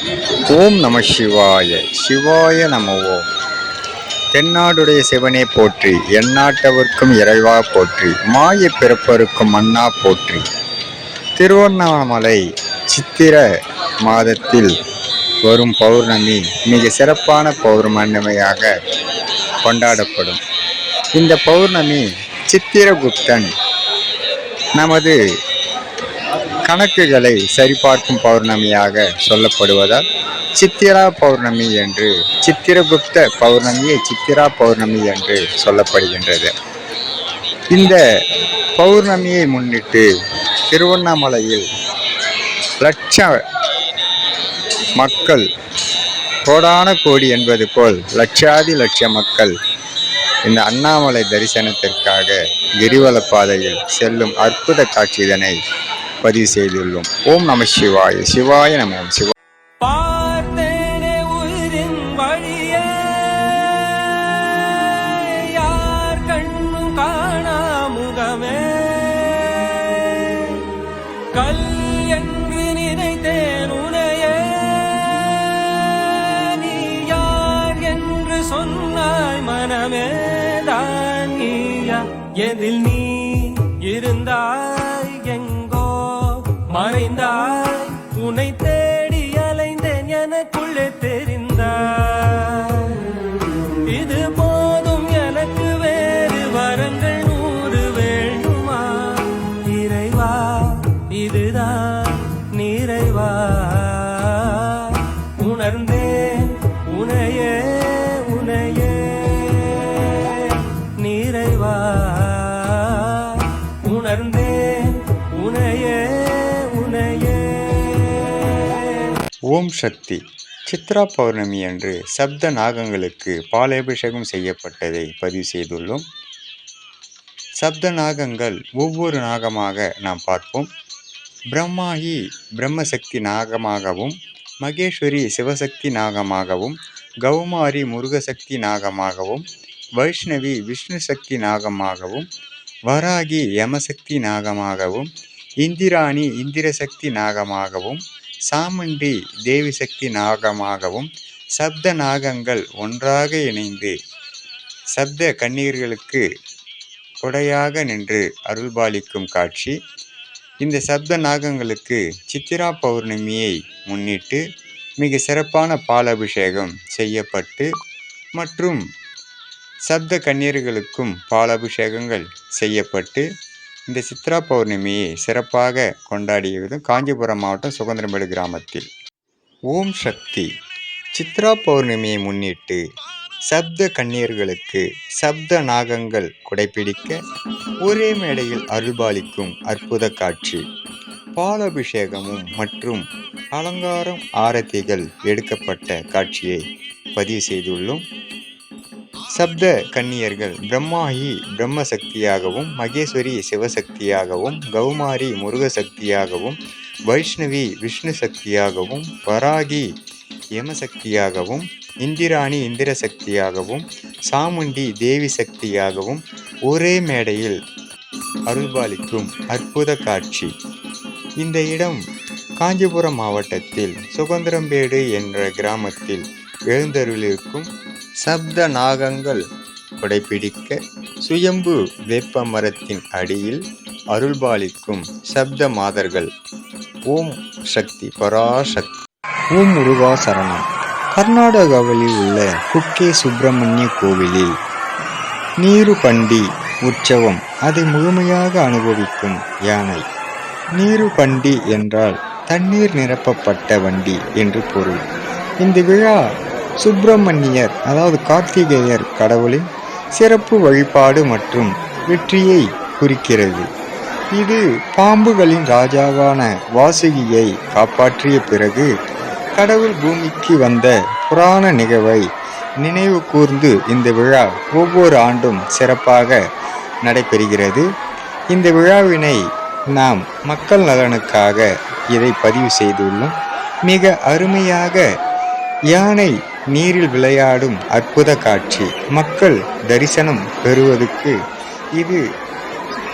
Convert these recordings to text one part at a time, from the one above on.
ஓம் நம சிவாய சிவாய நம ஓம். தென்னாடுடைய சிவனே போற்றி எந்நாட்டவர்க்கும் இறைவா போற்றி மாய பிறப்பருக்கும் மன்னா போற்றி. திருவண்ணாமலை சித்திர மாதத்தில் வரும் பௌர்ணமி மிக சிறப்பான பௌர்ணமியாக கொண்டாடப்படும். இந்த பௌர்ணமி சித்திரகுப்தன் நமது கணக்குகளை சரிபார்க்கும் பௌர்ணமியாக சொல்லப்படுவதால் சித்திரா பௌர்ணமி என்று சித்திரகுப்த பௌர்ணமியை சித்திரா பௌர்ணமி என்று சொல்லப்படுகின்றது. இந்த பௌர்ணமியை முன்னிட்டு திருவண்ணாமலையில் லட்ச மக்கள் கோடான கோடி என்பது போல் லட்சாதி லட்ச மக்கள் இந்த அண்ணாமலை தரிசனத்திற்காக கிரிவல பாதையில் செல்லும் அற்புத காட்சி இதனை பதிவு செய்துள்ளோம். ஓம் நம சிவாய. சிவாய நம. சிவா கல் என்று நினைத்தேன் உனையே. நீ யார் என்று சொன்னாய் மனமே. தான் நீயா எதில் நீ இருந்தாய்? மறைந்தாய் உன்னை ஓம் சக்தி. சித்ரா பௌர்ணமி அன்று சப்த நாகங்களுக்கு பாலாபிஷேகம் செய்யப்பட்டதை பதிவு செய்துள்ளோம். சப்த நாகங்கள் ஒவ்வொரு நாகமாக நாம் பார்ப்போம். பிரம்மாயி பிரம்மசக்தி நாகமாகவும் மகேஸ்வரி சிவசக்தி நாகமாகவும் கௌமாரி முருகசக்தி நாகமாகவும் வைஷ்ணவி விஷ்ணு சக்தி நாகமாகவும் வராகி யமசக்தி நாகமாகவும் இந்திராணி இந்திரசக்தி நாகமாகவும் சாமுண்டி தேவி சக்தி நாகமாகவும் சப்த நாகங்கள் ஒன்றாக இணைந்து சப்த கண்ணீர்களுக்கு கொடையாக நின்று அருள்பாலிக்கும் காட்சி. இந்த சப்த நாகங்களுக்கு சித்திரா பௌர்ணமியை முன்னிட்டு மிக சிறப்பான பாலபிஷேகம் செய்யப்பட்டு மற்றும் சப்த கன்னியர்களுக்கும் பாலாபிஷேகங்கள் செய்யப்பட்டு இந்த சித்ரா பௌர்ணமியை சிறப்பாக கொண்டாடியதும் காஞ்சிபுரம் மாவட்டம் சுதந்திரமேடு கிராமத்தில். ஓம் சக்தி. சித்ரா பௌர்ணமியை முன்னிட்டு சப்த கன்னியர்களுக்கு சப்த நாகங்கள் குடைப்பிடிக்க ஒரே மேடையில் அருள்பாலிக்கும் அற்புத காட்சி. பாலாபிஷேகமும் மற்றும் அலங்காரம் ஆரத்திகள் எடுக்கப்பட்ட காட்சியை பதிவு செய்துள்ளோம். சப்த கன்னியர்கள் பிரம்மாயி பிரம்ம சக்தியாகவும் மகேஸ்வரி சிவசக்தியாகவும் கௌமாரி முருக சக்தியாகவும் வைஷ்ணவி விஷ்ணு சக்தியாகவும் வராகி யமசக்தியாகவும் இந்திராணி இந்திர சக்தியாகவும் சாமுண்டி தேவி சக்தியாகவும் ஒரே மேடையில் அருள்பாலிக்கும் அற்புத காட்சி. இந்த இடம் காஞ்சிபுரம் மாவட்டத்தில் சுகந்திரம்பேடு என்ற கிராமத்தில் எழுந்தருளிருக்கும் சப்த நாகங்கள் கொடைபிடிக்க சுயம்பு வேப்ப மரத்தின் அடியில் அருள்பாலிக்கும் சப்த மாதர்கள். ஓம் சக்தி பராசக்தி. ஓம் முருகா சரணம் கர்நாடகாவில் உள்ள குக்கே சுப்பிரமணிய கோவிலில் நீரு பண்டி உற்சவம் அதை முழுமையாக அனுபவிக்கும் யானை. நீரு பண்டி என்றால் தண்ணீர் நிரப்பப்பட்ட வண்டி என்று பொருள். இந்த விழா சுப்பிரமணியர் அதாவது கார்த்திகேயர் கடவுளின் சிறப்பு வழிபாடு மற்றும் வெற்றியை குறிக்கிறது. இது பாம்புகளின் ராஜாவான வாசுகியை காப்பாற்றிய பிறகு கடவுள் பூமிக்கு வந்த புராண நிகழ்வை நினைவு கூர்ந்து இந்த விழா ஒவ்வொரு ஆண்டும் சிறப்பாக நடைபெறுகிறது. இந்த விழாவினை நாம் மக்கள் நலனுக்காக இதை பதிவு செய்துள்ளோம். மிக அருமையாக யானை நீரில் விளையாடும் அற்புத காட்சி. மக்கள் தரிசனம் பெறுவதற்கு இது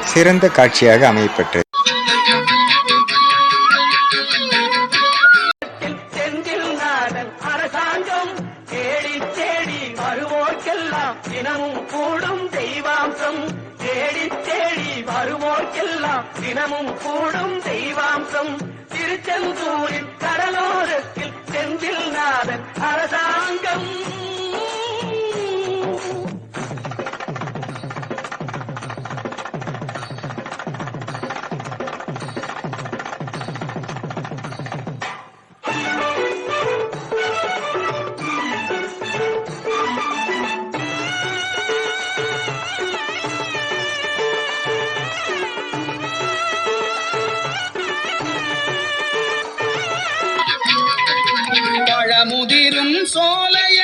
சிறந்த காட்சியாக அமையப்பட்டது. தினமும் கூடும் தெய்வாம்சம். தேடி தேடி வருவோர்க்கெல்லாம் தினமும் கூடும் தெய்வாம்சம். திருச்செந்தூரில் கடலோரத்தில் செந்தில் நாதன் பழமுதிரும் சோலையன